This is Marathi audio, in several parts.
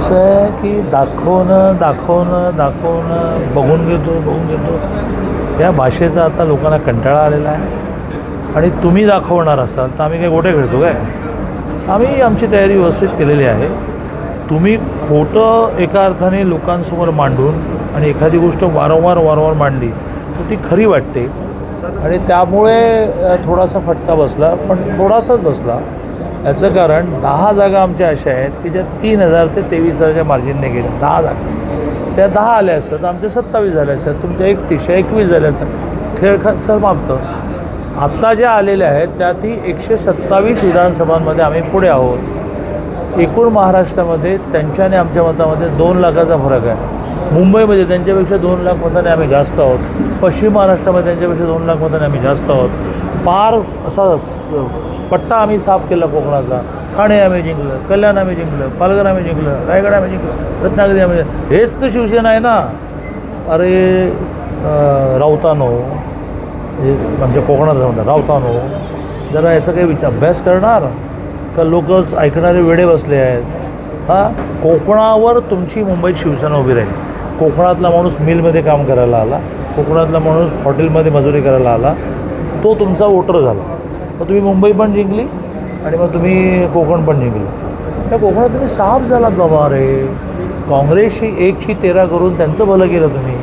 असं आहे की दाखवणं दाखवणं दाखवणं बघून घेतो बघून घेतो. या भाषेचा आता लोकांना कंटाळा आलेला आहे. आणि तुम्ही दाखवणार असाल तर आम्ही काही गोटे खेळतो काय? आम्ही आमची तयारी व्यवस्थित केलेली आहे. तुम्ही खोटं एका अर्थाने लोकांसमोर मांडून आणि एखादी गोष्ट वारंवार वारंवार मांडली तर ती खरी वाटते. आणि त्यामुळे थोडासा फटका बसला पण थोडासाच बसला. याचं कारण दहा जागा आमच्या अशा आहेत की ज्या तीन हजार ते तेवीस हजारच्या मार्जिनने गेल्या. दहा जागा. त्या दहा आल्या असतात आमच्या सत्तावीस झाल्या असतात तुमच्या एकतीसशे एकवीस झाल्या असतात. खेळ ख समाप्त आत्ता ज्या आलेल्या आहेत त्या ती एकशे सत्तावीस विधानसभांमध्ये आम्ही पुढे आहोत. एकूण महाराष्ट्रामध्ये त्यांच्या आणि आमच्या मतामध्ये दोन लाखाचा फरक आहे. मुंबईमध्ये त्यांच्यापेक्षा दोन लाख मताने आम्ही जास्त आहोत. पश्चिम महाराष्ट्रामध्ये त्यांच्यापेक्षा दोन लाख मताने आम्ही जास्त आहोत. पार असा पट्टा आम्ही साफ केला कोकणाचा ठाणे आम्ही जिंकलं कल्याण आम्ही जिंकलं पालघर आम्ही जिंकलं रायगड आम्ही जिंकलं रत्नागिरी आम्ही हेच तर शिवसेना आहे ना. अरे रावतानो राऊतानो म्हणजे आमच्या कोकणात म्हणतात राऊतानो जरा याचा काही विचार अभ्यास करणार? का लोक ऐकणारे वेडे बसले आहेत? हां? कोकणावर तुमची मुंबईत शिवसेना उभी राहील. कोकणातला माणूस मिलमध्ये काम करायला आला. कोकणातला माणूस हॉटेलमध्ये मजुरी करायला आला. तो तुमचा वोटर झाला. मग तुम्ही मुंबई पण जिंकली आणि मग तुम्ही कोकण पण जिंकलं. त्या कोकणात तुम्ही साफ झालात बाबा रे काँग्रेसशी एकशे तेरा करून त्यांचं भलं केलं तुम्ही.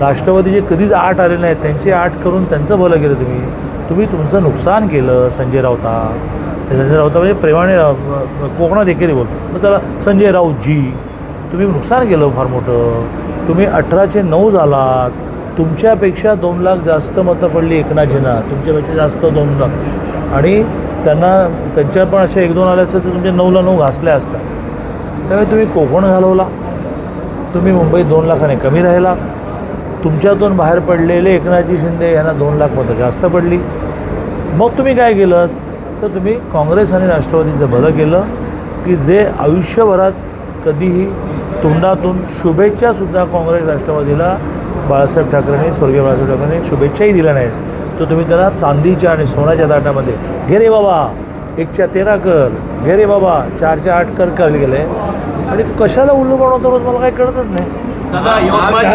राष्ट्रवादीचे कधीच आठ आले नाहीत त्यांचे आठ करून त्यांचं भलं केलं तुम्ही. तुम्ही तुमचं नुकसान केलं संजय राऊता. संजय राऊता म्हणजे प्रेमाने कोकणात एकेरी बोलतो. मग त्याला संजय राऊतजी तुम्ही नुकसान केलं फार मोठं. तुम्ही अठराचे नऊ झालात. तुमच्यापेक्षा दोन लाख जास्त मतं पडली एकनाथजींना. तुमच्यापेक्षा जास्त दोन लाख. आणि त्यांना त्यांच्या पण अशा एक दोन आल्या असतात तर तुमच्या नऊला नऊ घासल्या असतात. त्यामुळे तुम्ही कोकण घालवला. तुम्ही मुंबईत दोन लाखाने कमी राहिला. तुमच्यातून बाहेर पडलेले एकनाथजी शिंदे यांना दोन लाख मतं जास्त पडली. मग तुम्ही काय केलं? तर तुम्ही काँग्रेस आणि राष्ट्रवादीचं भलं केलं की जे आयुष्यभरात कधीही तोंडातून शुभेच्छासुद्धा काँग्रेस राष्ट्रवादीला बाळासाहेब ठाकरेंनी स्वर्गीय बाळासाहेब ठाकरेंनी शुभेच्छाही दिल्या नाहीत. तर तुम्ही त्याला चांदीच्या आणि सोन्याच्या ताटामध्ये घे रे बाबा. एकच्या तेरा कर. घे रे बाबा. चारच्या आठ कर कर गेले. आणि कशाला उल्लू बनवतो रोज? मला काही कळतच नाही.